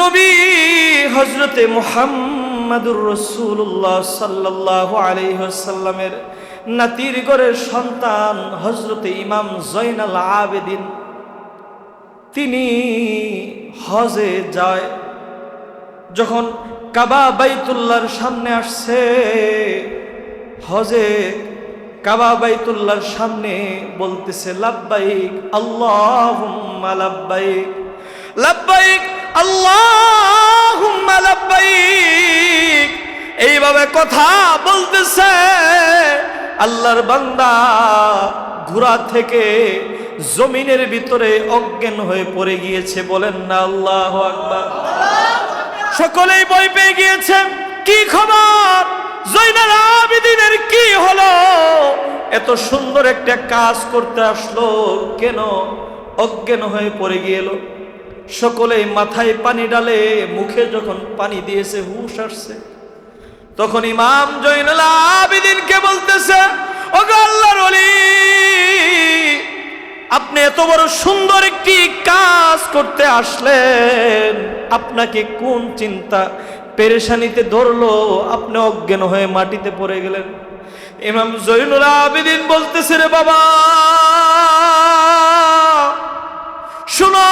নবী হজরতে মোহাম্মদুর রসুল্লাহ সাল্লাহ আলহ্লামের নাতির গড়ের সন্তান হজরতে ইমাম জৈনাল আবেদিন, তিনি হজে যায়, যখন কাবা বাইতুল্লার সামনে আসছে। হজে কাবা বাইতুল্লার সামনে বলতেছে, লাব্বাইক আল্লাহ লাব্বাইক লাব্বাইক এইভাবে কথা বলতেছে। আল্লাহর বান্দা ঘোড়া থেকে জমিনের ভিতরে অজ্ঞান হয়ে পড়ে গিয়েছে। বলেন না, আল্লাহ আকবার। সকলেই বই পেয়ে গিয়েছে। কি খবর? জৈনাল আবিদিনের কি হলো? এত সুন্দর একটা কাজ করতে আসলো। কেন? অজ্ঞান হয়ে পড়ে গিয়েলো সকলে মাথায় পানি ডালে, মুখে যখন পানি দিয়েছে, হুশ আসছে। তখন ইমাম জৈনুল আবিদিনকে বলতেছে, ওগো আল্লাহর অলি আপনি এত বড় সুন্দর একটি কাজ করতে আসলেন। আপনাকে কোন চিন্তা পেরেশানিতে ধরলো? আপনি অজ্ঞান হয়ে মাটিতে পড়ে গেলেন। ইমাম জৈনুল আবিদিন বলতেছে, রে বাবা, শুনো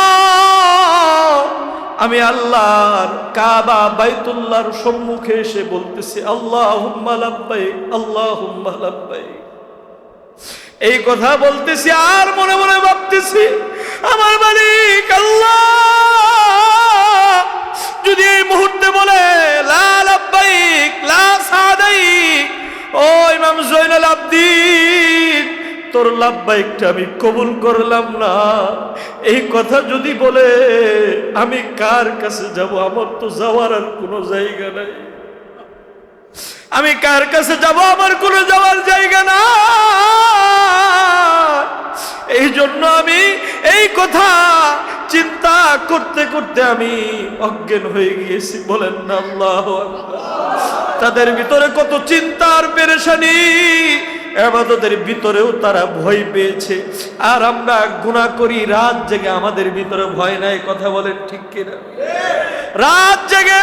আমি আল্লাহর কাবা বাইতুল্লাহর সম্মুখে এসে বলতেছি আল্লাহ হুম্মা আল্লাহ হুম্মা এই কথা বলতেছি আর মনে মনে ভাবতেছি, আমার মালিক আল্লাহ। যদি এই মুহূর্তে বলে, লা লাব্বাইক, লা সাদাইক। ও ইমাম জৈনাল আবদিন তোর লাভবাইকটা আমি কবুল করলাম না। এই কথা যদি বলে, আমি কার কাছে যাব? আমার তো যাওয়ার আর কোনো জায়গা নাই। আমি কার কাছে যাব? আমার কোনো যাওয়ার জায়গা না এই জন্য আমি এই কথা চিন্তা করতে করতে আমি অজ্ঞান হয়ে গিয়েছি। বলেন না, আল্লাহ তাদের ভিতরে কত চিন্তার পেরেশানি। এবাদতের ভিতরেও তারা ভয় পেয়েছে। আর আমরা গুণা করি, রাত জেগে আমাদের ভিতরে ভয় নাই, কথা বলে ঠিক কিনা? রাত জেগে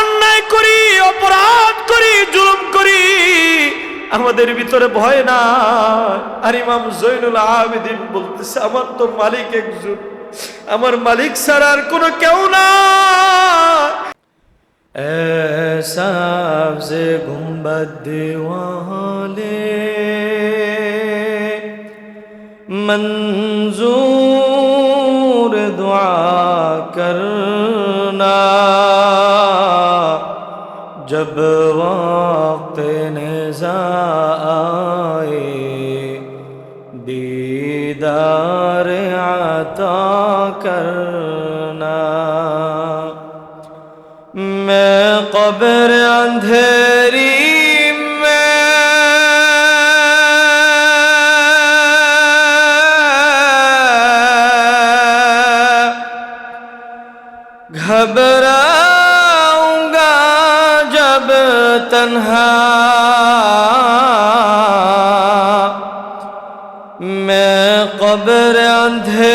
অন্যায় করি, অপরাধ করি, জুলুম করি, আমাদের ভিতরে ভয় না আর ইমাম জৈনুল আবেদিন বলতেছে, আমার তো মালিক একজন। আমার মালিক ছাড়া আর কোনো কেউ না اے سبز گنبد والے منظور دعا کرنا جب وقت نزا آئے دیدار عطا کرنا اندھیری میں گھبراؤں گا جب تنہا میں قبر اندھیری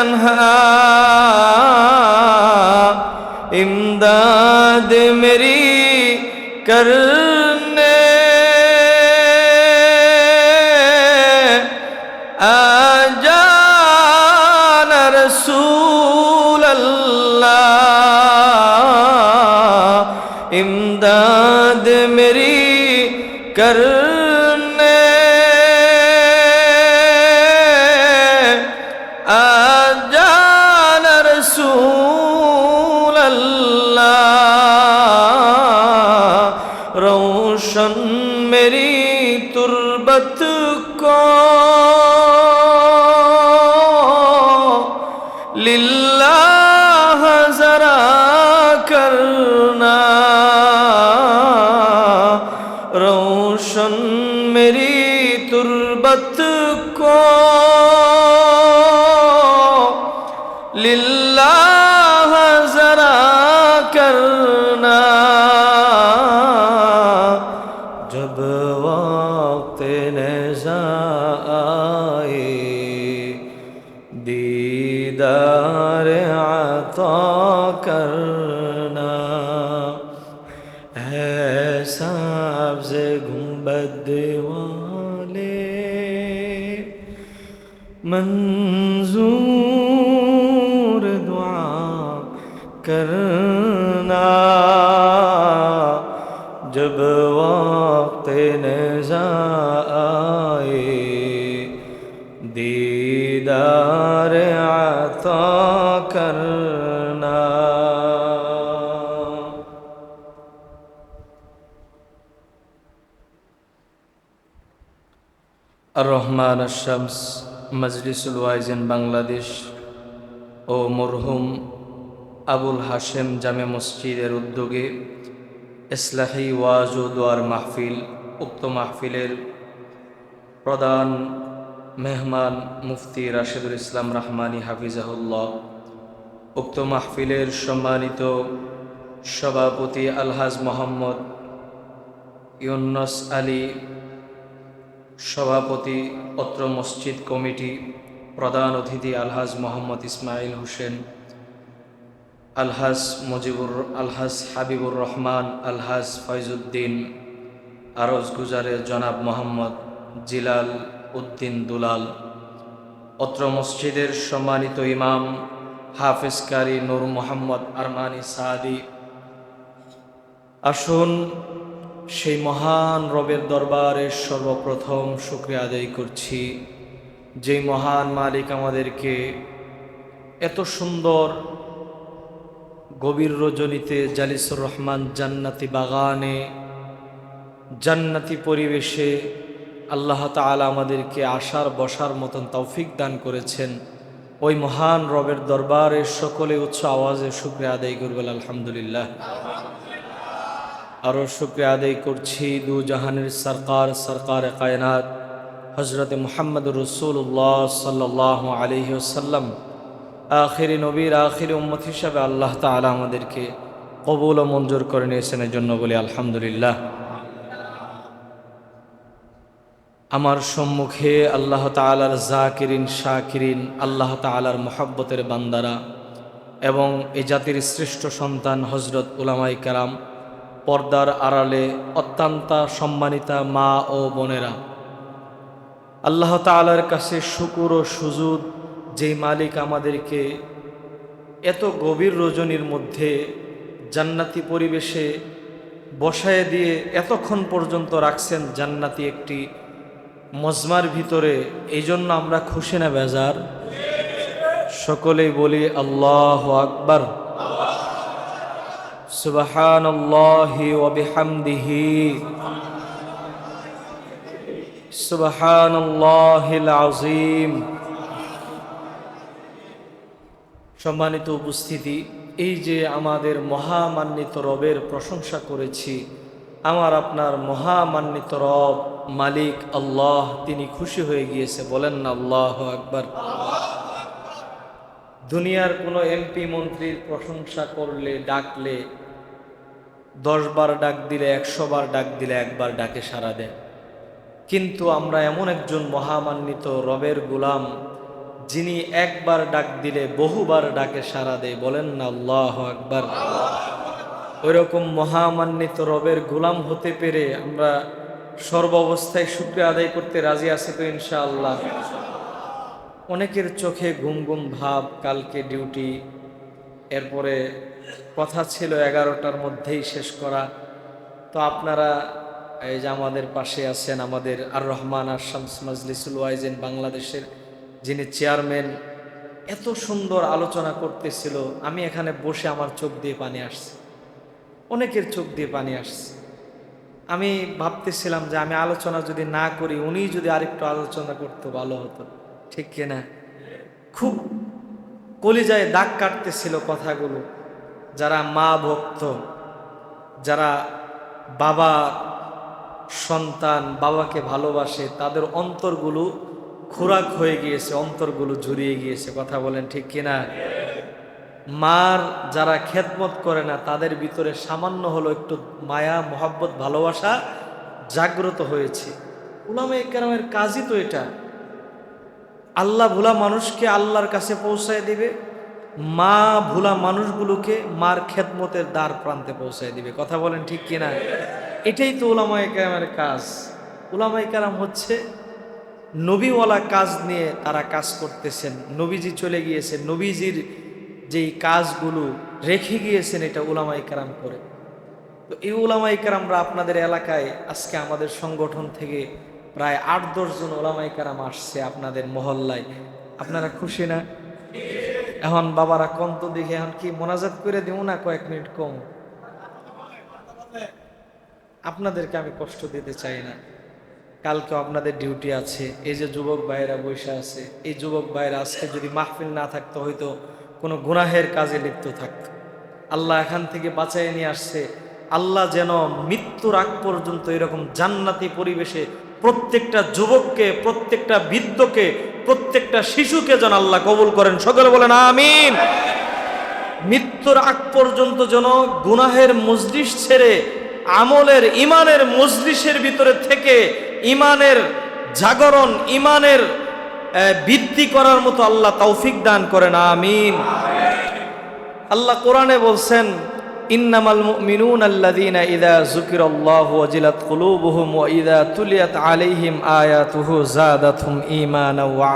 تنہا امداد میری کرنے آجان رسول اللہ امداد میری کر मेरी जब वक्त नजा आए दीदार आता करना আর রহমান আশামস মজলিসুল ওয়াইজেন বাংলাদেশ ও মরহুম আবুল হাশেম জামে মসজিদের উদ্যোগে ইসলাহি ওয়াজ ও দোয়ার মাহফিল, উক্ত মাহফিলের প্রধান মেহমান মুফতি রাশেদুল ইসলাম রহমানী হাফিজাহুল্লাহ, উক্ত মাহফিলের সম্মানিত সভাপতি আলহাজ মোহাম্মদ ইউন্নস আলী, সভাপতি অত্র মসজিদ কমিটি প্রধান অতিথি আলহাজ মোহাম্মদ ইসমাইল হোসেন আলহাজ মুজিবুর আলহাজ হাবিবুর রহমান আলহাজ ফয়জুদ্দিন, আরজ গুজারের জনাব মোহাম্মদ জিলাল উদ্দিন দুলাল, অত্র মসজিদের সম্মানিত ইমাম হাফিজ কারি নূর মোহাম্মদ আরমানি সাদি। আসুন সেই মহান রবের দরবারে সর্বপ্রথম শুক্রিয়া আদায় করছি। যেই মহান মালিক আমাদেরকে এত সুন্দর গভীর রজনীতে জালিসুর রহমান জান্নাতি বাগানে, জান্নাতি পরিবেশে আল্লাহ তাআলা আমাদেরকে আসার বসার মতন তৌফিক দান করেছেন। ওই মহান রবের দরবারে সকলে উচ্চ আওয়াজে শুক্রিয়া আদায় করবেন, আলহামদুলিল্লাহ। আরও শুক্রিয়া আদায় করছি দু জাহানের সরকার সরকার কায়নাত হজরত মোহাম্মদ রসুল্লাহ সাল্লাহ আলহি আসাল্লাম আখিরি নবীর আখিরি উম্মত হিসাবে আল্লাহ তালা আমাদেরকে কবুল ও মঞ্জুর করে নিয়েছেন এর জন্য বলি আলহামদুলিল্লাহ। আমার সম্মুখে আল্লাহ তালার জাকিরিন, শাকিরিন, আল্লাহ তালার মোহাব্বতের বান্দারা এবং এই জাতির শ্রেষ্ঠ সন্তান হজরত উলামাই কারাম পর্দার আড়ালে অত্যন্ত সম্মানিতা মা ও বোনেরা। আল্লাহ তালার কাছে শুকুর ও সুজুদ যেই মালিক আমাদেরকে এত গভীর রজনীর মধ্যে জান্নাতি পরিবেশে বসায় দিয়ে এতক্ষণ পর্যন্ত রাখছেন জান্নাতি একটি মজমার ভিতরে এই জন্য আমরা খুশি না বেজার? সকলেই বলি আল্লাহ আকবর। সুবাহান ওবিহামদিহি সুবাহান আজিম সম্মানিত উপস্থিতি, এই যে আমাদের মহামান্বিত রবের প্রশংসা করেছি, আমার আপনার মহামান্বিত রব, মালিক আল্লাহ, তিনি খুশি হয়ে গিয়েছে, বলেন না, আল্লাহ একবার দুনিয়ার কোনো এমপি মন্ত্রীর প্রশংসা করলে, ডাকলে, দশ বার ডাক দিলে, একশো বার ডাক দিলে, একবার ডাকে সারা দেয়। কিন্তু আমরা এমন একজন মহামান্বিত রবের গুলাম যিনি একবার ডাক দিলে বহুবার ডাকে সাড়া দেয়, বলেন না, আল্লাহ আকবার। ওইরকম মহামান্বিত রবের গুলাম হতে পেরে আমরা সর্ব অবস্থায় শুক্রিয়া আদায় করতে রাজি আছি তো ইনশাআল্লাহ। অনেকের চোখে ঘুম ঘুম ভাব, কালকে ডিউটি, এরপরে কথা ছিল এগারোটার মধ্যেই শেষ করা। তো আপনারা, এই যে আমাদের পাশে আছেন আমাদের আর রহমান আর শামস মাজলিসুল ওয়াইজেন বাংলাদেশের যিনি চেয়ারম্যান, এত সুন্দর আলোচনা করতেছিল, আমি এখানে বসে আমার চোখ দিয়ে পানি আসছে। অনেকের চোখ দিয়ে পানি আসছে। আমি ভাবতেছিলাম যে আমি আলোচনা যদি না করি উনি যদি আরেকটু আলোচনা করতে ভালো হতো। ঠিক কিনা খুব কলিজায় দাগ কাটতেছিল কথাগুলো। যারা মা ভক্ত, যারা বাবা সন্তান, বাবাকে ভালোবাসে, তাদের অন্তরগুলো খোরাক হয়ে গিয়েছে, অন্তরগুলো জুড়িয়ে গিয়েছে, কথা বলেন ঠিক কিনা? মার যারা খেদমত করে না, তাদের ভিতরে সামান্য হলো একটু মায়া, মোহাব্বত, ভালোবাসা জাগ্রত হয়েছে। উলামে কেরামের কাজই তো এটা। আল্লাহ ভোলা মানুষকে আল্লাহর কাছে পৌঁছায় দিবে, মা ভোলা মানুষগুলোকে মার খেদমতের দ্বার প্রান্তে পৌঁছায় দিবে, কথা বলেন ঠিক কিনা? এটাই তো ওলামায়ে কেরামের কাজ। ওলামায়ে কেরাম হচ্ছে নবীওয়ালা কাজ নিয়ে তারা কাজ করতেছেন। নবীজি চলে গিয়েছেন। নবীজির যেই কাজগুলো রেখে গিয়েছেন, এটা ওলামাই কারাম করে। তো এই ওলামাই কারামরা আপনাদের এলাকায় আজকে আমাদের সংগঠন থেকে প্রায় আট দশজন ওলামাই কারাম আসছে আপনাদের মহল্লায়। আপনারা খুশি না? এখন বাবারা কন্ত দেখে, এখন কি মোনাজাত করে দিব না কয়েক মিনিট কম? আপনাদেরকে আমি কষ্ট দিতে চাই না। কালকে আপনাদের ডিউটি আছে। এই যে যুবক ভাইয়েরা বসে আছে, এই যুবক ভাইয়েরা আজকে যদি মাহফিল না থাকতো, হয়তো কোনো গুনাহের কাজে লিপ্ত থাকতো আল্লাহ এখান থেকে বাঁচাই নিয়ে আসছে। আল্লাহ যেন মৃত্যুর আগ পর্যন্ত এরকম জান্নাতি পরিবেশে প্রত্যেকটা যুবককে, প্রত্যেকটা বৃদ্ধকে, প্রত্যেকটা শিশুকে যেন আল্লাহ কবুল করেন। সকলে বলেন, আমিন। মৃত্যুর আগ পর্যন্ত যেন গুনাহের মজলিস ছেড়ে, আমলের ইমানের মজলিসের ভিতরে থেকে ইমানের জাগরণ, ইমানের বৃদ্ধি করার মতো আল্লাহ তৌফিক দান করেন, আমিন। আল্লাহ কোরআনে বলছেন ওয়া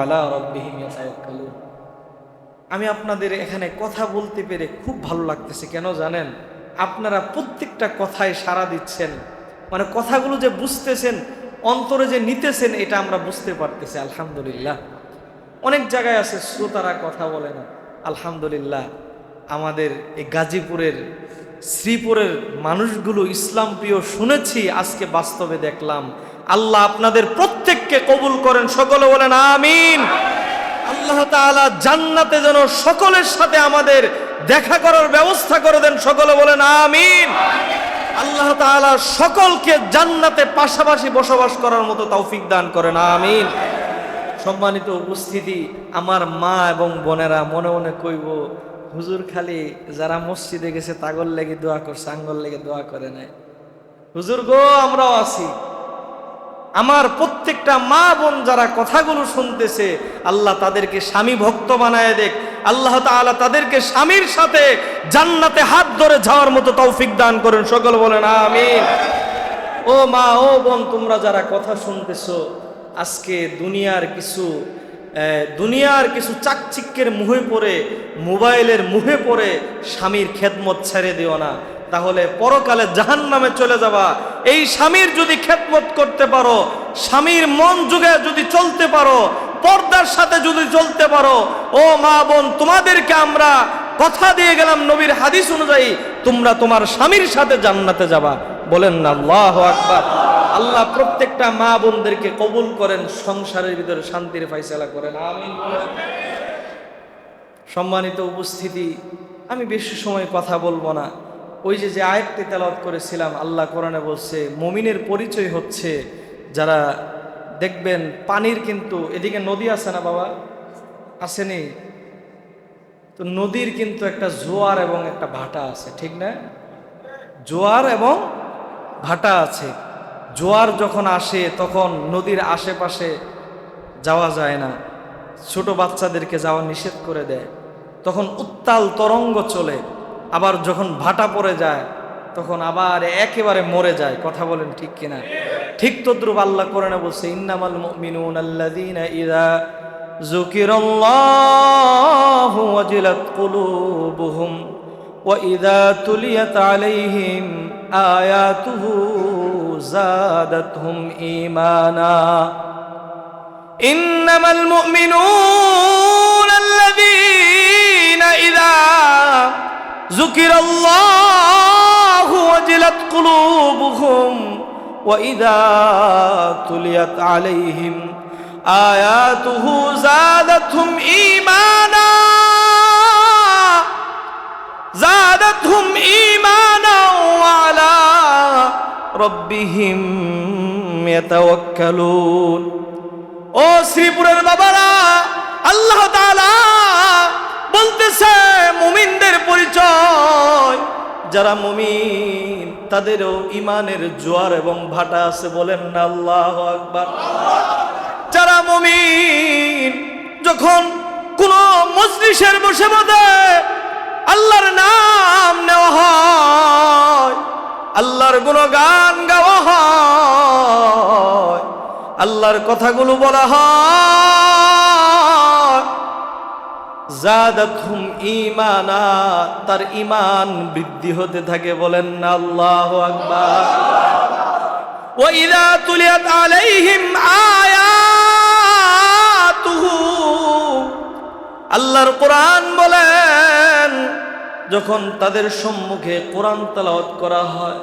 আমি আপনাদের এখানে কথা বলতে পেরে খুব ভালো লাগতেছে, কেন জানেন? আপনারা প্রত্যেকটা কথায় সাড়া দিচ্ছেন। মানে কথাগুলো যে বুঝতেছেন অন্তরে যে নিতেছেন, এটা আমরা বুঝতে পারতেছি, আলহামদুলিল্লাহ। অনেক জায়গায় আছে, শ্রোতারা কথা বলে না, আলহামদুলিল্লাহ। আমাদের এই গাজীপুরের, শ্রীপুরের মানুষগুলো ইসলাম প্রিয় শুনেছি, আজকে বাস্তবে দেখলাম। আল্লাহ আপনাদের প্রত্যেককে কবুল করেন, সকলে বলেন আমিন। আল্লাহ তাআলা জান্নাতে যেন সকলের সাথে আমাদের দেখা করার ব্যবস্থা করে দেন, সকলে বলেন আমিন। আল্লাহ তাআলা সকলকে জান্নাতে পাশাপাশি বসবাস করার মতো তৌফিক দান করেন, আমিন। সম্মানিত উপস্থিতি, আমার মা এবং বোনেরা মনে মনে কইব, হুজুর খালি যারা মসজিদে গেছে তাগর লেগে দোয়া করছে আঙ্গল লেগে দোয়া করে নাই। হুজুর গো, আমরাও আছি। আমার প্রত্যেকটা মা বোন যারা কথাগুলো শুনতেছে, আল্লাহ তাদেরকে স্বামী ভক্ত বানায় দেখ। আল্লাহ তাআলা তাদেরকে স্বামীর সাথে জান্নাতে হাত ধরে যাওয়ার মতো তৌফিক দান করেন। সকল বলেন আমি ও মা, ও বোন, তোমরা যারা কথা শুনতেছো, আজকে দুনিয়ার কিছু দুনিয়ার কিছু চাকচিক্যের মুহে পড়ে, মোবাইলের মুহে পড়ে, স্বামীর খেদমত ছেড়ে দিও না। তাহলে পরকালে জাহান নামে চলে যাবা। এই স্বামীর যদি খেদমত করতে পারো, স্বামীর মন যুগে যদি চলতে পারো, পর্দার সাথে যদি চলতে পারো, ও মা বোন, তোমাদেরকে আমরা কথা দিয়ে গেলাম নবীর হাদিস অনুযায়ী, তোমরা তোমার স্বামীর সাথে জান্নাতে যাবা। বলেন না, আল্লাহ আকবার। আল্লাহ প্রত্যেকটা মা বোনদেরকে কবুল করেন, সংসারের ভিতরে শান্তির ফাইসলা করেন। সম্মানিত উপস্থিতি, আমি বেশি সময় কথা বলব না। ওই যে যে আয়াতটি তেলাওয়াত করেছিলাম, আল্লাহ কোরআনে বলছে, মমিনের পরিচয় হচ্ছে যারা দেখবেন পানির কিন্তু এদিকে নদী আছে না বাবা? আসেনি? তো নদীর কিন্তু একটা জোয়ার এবং একটা ভাটা আছে, ঠিক না? জোয়ার এবং ভাটা আছে। জোয়ার যখন আসে, তখন নদীর আশেপাশে যাওয়া যায় না। ছোট বাচ্চাদেরকে যাওয়া নিষেধ করে দেয়। তখন উত্তাল তরঙ্গ চলে। আবার যখন ভাটা পড়ে যায় তখন আবার একেবারে মরে যায় কথা বলেন ঠিক কিনা ঠিক তদ্রুপ আল্লাহ কোরআনে বলছে ইন্নামাল মুমিনুন আল্লাযীনা ইযা যুকিরাল্লাহু ওয়াজিলাত কুলুবুহুম وإذا تليت عليهم آياته زادتهم إيمانا إنما المؤمنون الذين إذا ذكر الله وجلت قلوبهم وإذا تليت عليهم آياته زادتهم إيمانا زادتهم إيمانا وعلى ربهم يتوكلون ও শ্রীপুরের বাবারা আল্লাহ তাআলা বলতেছে, মুমিনদের পরিচয়। যারা মুমিন, তাদেরও ইমানের জোয়ার এবং ভাটা আছে বলেন না, আল্লাহ আকবার। যারা মুমিন, যখন কোন মজলিসের বসে বসে আল্লাহর নাম নেওয়া হয়, আল্লাহর গুণগান গাওয়া হয়, আল্লাহর কথাগুলো বলা হয় ঈমানা, তার ইমান বৃদ্ধি হতে থাকে বলেন আল্লাহু আকবার। আল্লাহর কোরআন বলেন, যখন তাদের সম্মুখে কোরআন তেলাওয়াত করা হয়,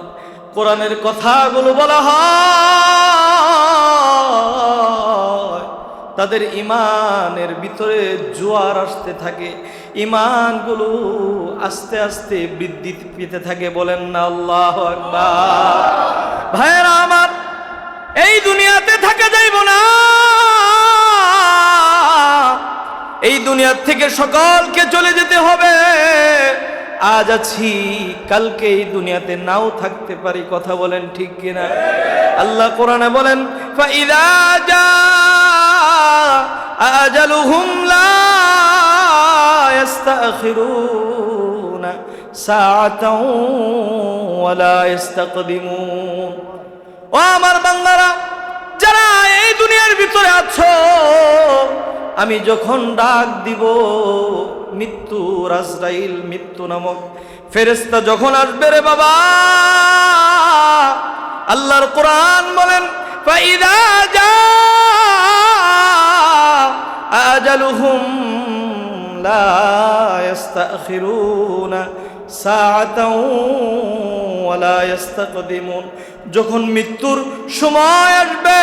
কোরআনের কথাগুলো বলা হয় তাদের ইমানের ভিতরে জোয়ার আসতে থাকে। ইমানগুলো আস্তে আস্তে বৃদ্ধি পেতে থাকে বলেন না আল্লাহ ভাইয়েরা আমার, এই দুনিয়াতে থাকা যাইব না। এই দুনিয়ার থেকে সকলকে চলে যেতে হবে। আজ আছি কালকে এই দুনিয়াতে নাও থাকতে পারি, কথা বলেন ঠিক কিনা? আল্লাহ কোরআনে বলেন ও আমার বান্দারা, যারা এই দুনিয়ার ভিতরে আছো, আমি যখন ডাক দিব মৃত্যু রাজরাইল, মৃত্যু নামক ফেরেস্তা যখন আসবে রে বাবা, আল্লাহর কোরআন বলেন যখন মৃত্যুর সময় আসবে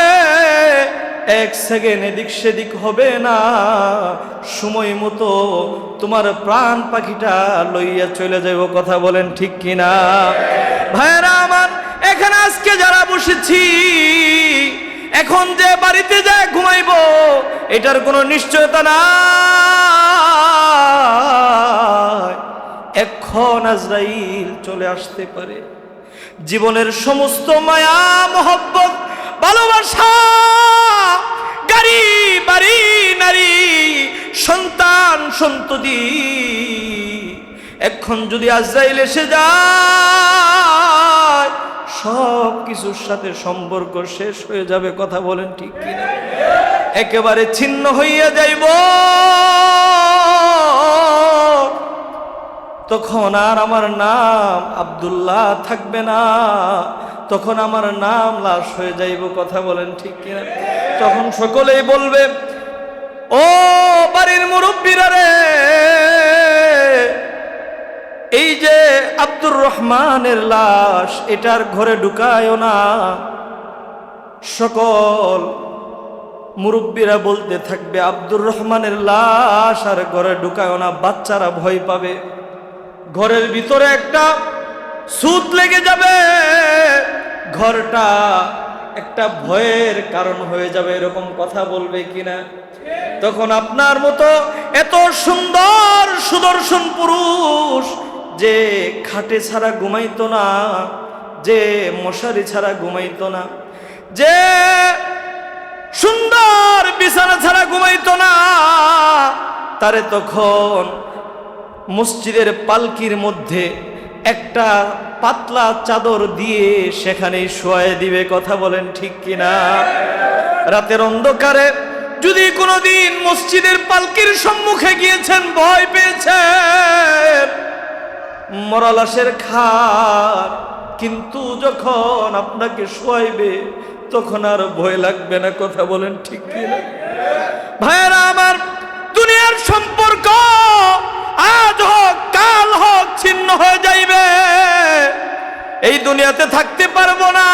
এক সেকেন্ড এদিক সেদিক হবে না। সময় মতো তোমার প্রাণ পাখিটা লইয়া চলে যাইব, কথা বলেন ঠিক কিনা? ভাইরা আমার, এখানে আজকে যারা বসেছি, এখন যে বাড়িতে যায় ঘুমাইব, এটার কোনো নিশ্চয়তা না এখন আজরাইল চলে আসতে পারে। জীবনের সমস্ত মায়া, মোহব্বত ভালোবাসা, গাড়ি, বাড়ি, নারী, সন্তান, সন্ততি। এখন যদি আজরাইল এসে যায় সব কিছুর সাথে সম্পর্ক শেষ হয়ে যাবে, কথা বলেন ঠিক কিনা? একেবারে ছিন্ন হইয়া যাইব। তখন আর আমার নাম আব্দুল্লাহ থাকবে না। তখন আমার নাম লাশ হয়ে যাইব, কথা বলেন ঠিক কিনা? তখন সকলেই বলবে, ও বাড়ির মুরব্বীরা রে, এই যে আব্দুর রহমানের লাশ, এটার ঘরে ঢুকায়ও না। সকল মুরব্বীরা বলতে থাকবে, আব্দুর রহমানের লাশ আর ঘরে ঢুকায়ও না, বাচ্চারা ভয় পাবে। ঘরের ভিতরে একটা সুত লেগে যাবে। ঘরটা একটা ভয়ের কারণ হয়ে যাবে, এরকম কথা বলবে কিনা। তখন আপনার মতো এত সুন্দর সুদর্শন পুরুষ যে খাটে ছাড়া ঘুমাইতো না, যে মশারি ছাড়া ঘুমাইতো না, যে সুন্দর বিছানা ছাড়া ঘুমাইতো না, তারে তখন মসজিদের পালকির মধ্যে একটা পাতলা চাদর দিয়ে সেখানে শোয়াই দিবে, কথা বলেন ঠিক কিনা? রাতের অন্ধকারে যদি কোনোদিন মসজিদের পালকির সম্মুখে গিয়েছেন, ভয় পেয়েছেন। মরালাসের খার কিন্তু যখন আপনাকে শোয়াইবে, তখন আর ভয় লাগবে না, কথা বলেন ঠিক কিনা? ভাইয়েরা, আমার দুনিয়ার সম্পর্ক আজ হোক, কাল হোক, ছিন্ন হয়ে যাইবে। এই দুনিয়াতে থাকতে পারব না।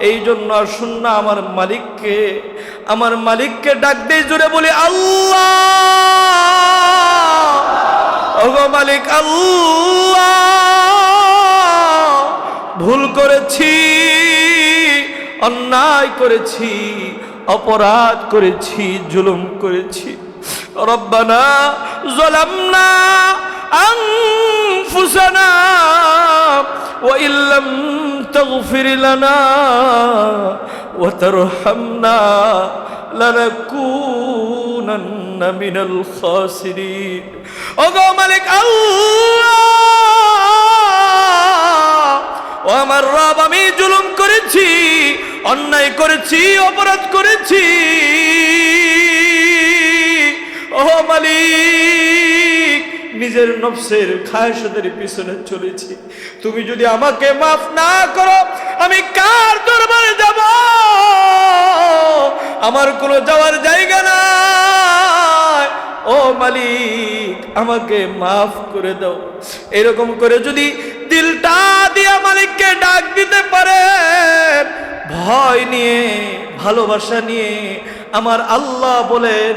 এই জন্য না আমার মালিককে। আমার মালিককে ডাক দিয়ে জুড়ে বলি, আল্লাহ। মালিক, আল্লাহ। ভুল করেছি, অন্যায় করেছি, অপরাধ করেছি, জুলুম করেছি। রব্বানা জলামনা أنفسنا وإن لم تغفر لنا وترحمنا لنكونن من الخاسرين ওগো মালিক আল্লাহ ও আমার রব আমি জুলুম করেছি অন্যায় করেছি অপরাধ করেছি ও মালিক, নিজের নফসের খায়সদের পিছনে চলেছি। তুমি যদি আমাকে মাফ না করো, আমি কার দরবারে যাব? আমার কোনো যাওয়ার জায়গা নাই। ও মালিক, আমাকে মাফ করে দাও। এরকম করে যদি দিলটা দিয়া মালিককে ডাক দিতে পারে, ভয় নিয়ে, ভালোবাসা নিয়ে আমার আল্লাহ বলেন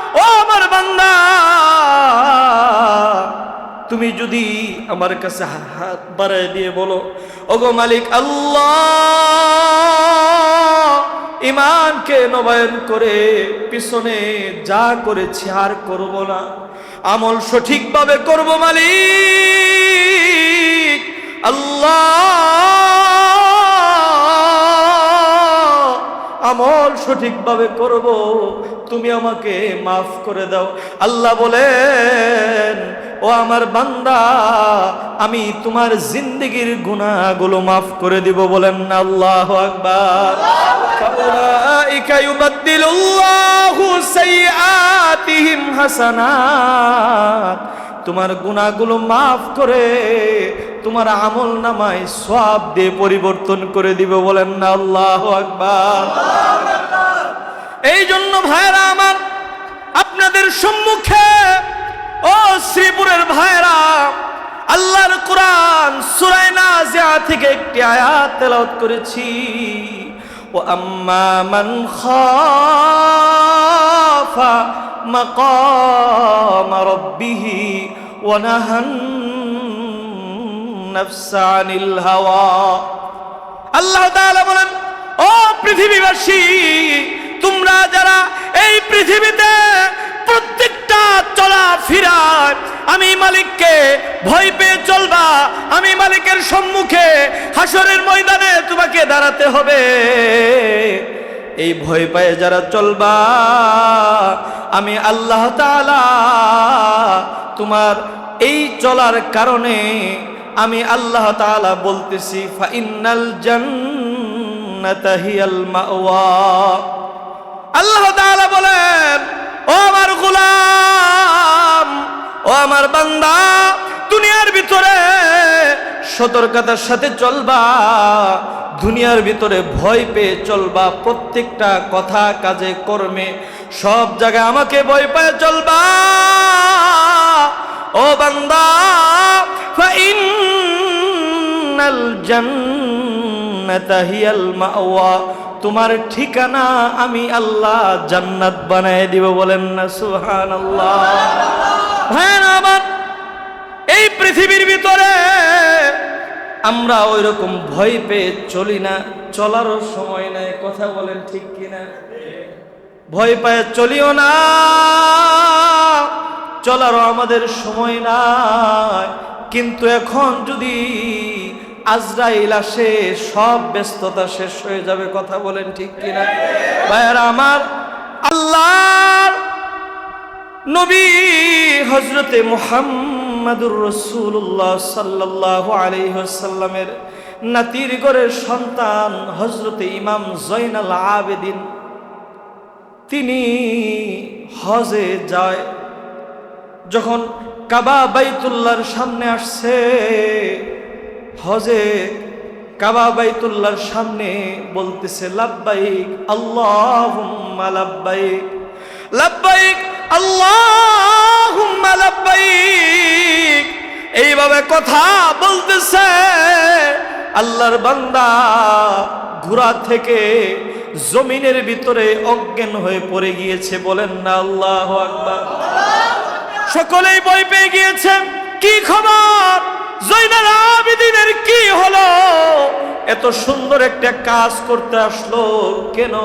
যদি আমার কাছে হাত বাড়ায় দিয়ে বলো, ওগো মালিক আল্লাহ ইমানকে নবায়ন করে পিছনে যা করেছি আর করব না। আমল সঠিকভাবে করব মালিক, আল্লাহ আমল সঠিকভাবে করব, তুমি আমাকে মাফ করে দাও। আল্লাহ বলেন, ও আমার বান্দা, আমি তোমার জিন্দগির গুনাহগুলো মাফ করে দিব বলেন না, আল্লাহ আকবার। তোমার গুনাহগুলো মাফ করে তোমার আমল নামায় সব দিয়ে পরিবর্তন করে দিবে বলেন না, আল্লাহ আকবার। এই জন্য ভাইরা আমার, আপনাদের সম্মুখে, ও শ্রীপুরের ভাইরা আল্লাহর কোরআন সুরাই নাজিয়া থেকে একটি আয়াত তেলাওয়াত করেছি। ও আম্মা মান খাফা মাকাম রাব্বিহি ওয়া নাহান নাফসা আনিল হাওয়া আল্লাহ বলেন, ও পৃথিবীবাসী, তোমরা যারা এই পৃথিবীতে প্রত্যেকটা চলা ফিরার আমি মালিককে ভয় পেয়ে চলবা, আমি মালিকের সম্মুখে হাসরের ময়দানে তোমাকে দাঁড়াতে হবে। এই ভয় পায়ে যারা চলবা, আমি আল্লাহ তাআলা তোমার এই চলার কারণে আমি আল্লাহ তাআলা বলতেছি, ফাইনাল জান্নাতা মাওয়া। আল্লাহ তাআলা বলেন, ও আমার গোলাম, ও আমার বান্দা, দুনিয়ার ভিতরে সতর্কতার সাথে চলবা, দুনিয়ার ভিতরে ভয় পেয়ে চলবা, প্রত্যেকটা কথা কাজে, কর্মে, সব জায়গায় আমাকে ভয় পেয়ে চলবা। ও বান্দা তোমার ঠিকানা আমি আল্লাহ জান্নাত বানায় দিব বলেন না, সুবহানাল্লাহ। হ্যাঁ আমার এই পৃথিবীর ভিতরে আমরা ওই রকম ভয় পেয়ে চলি না, চলারও সময় নাই, কথা বলেন ঠিক কিনা? ভয় পায় চলিও না। চলারও আমাদের সময় নাই। কিন্তু এখন যদি আজরাইল আসে, সব ব্যস্ততা শেষ হয়ে যাবে, কথা বলেন ঠিক কিনা? ভাইয়ারা, আমার আল্লাহর নবী হজরতে মুহাম্মাদুর রসুল্লাহ সাল্লাহ আলহ্লামের নাতির গড়ের সন্তান হজরতে ইমাম জৈনাল আবেদিন, তিনি হজে যায়। যখন কাবা বাইতুল্লাহর সামনে আসছে হজে কাবা বাইতুল্লাহর সামনে বলতেছে, লাব্বাইক, আল্লাহুম্মা লাব্বাইক লাব্বাইক, আল্লাহুম্মা লাব্বাইক। এইভাবে কথা বলতেছে, আল্লাহর বান্দা ঘোড়া থেকে জমিনের ভিতরে অজ্ঞান হয়ে পড়ে গিয়েছে, বলেন না, আল্লাহ আকবার। সকলেই বই পেয়ে গিয়েছেন কি খবর? জৈনাল আবিদিনের কি হলো? এত সুন্দর একটা কাজ করতে আসলো কেন?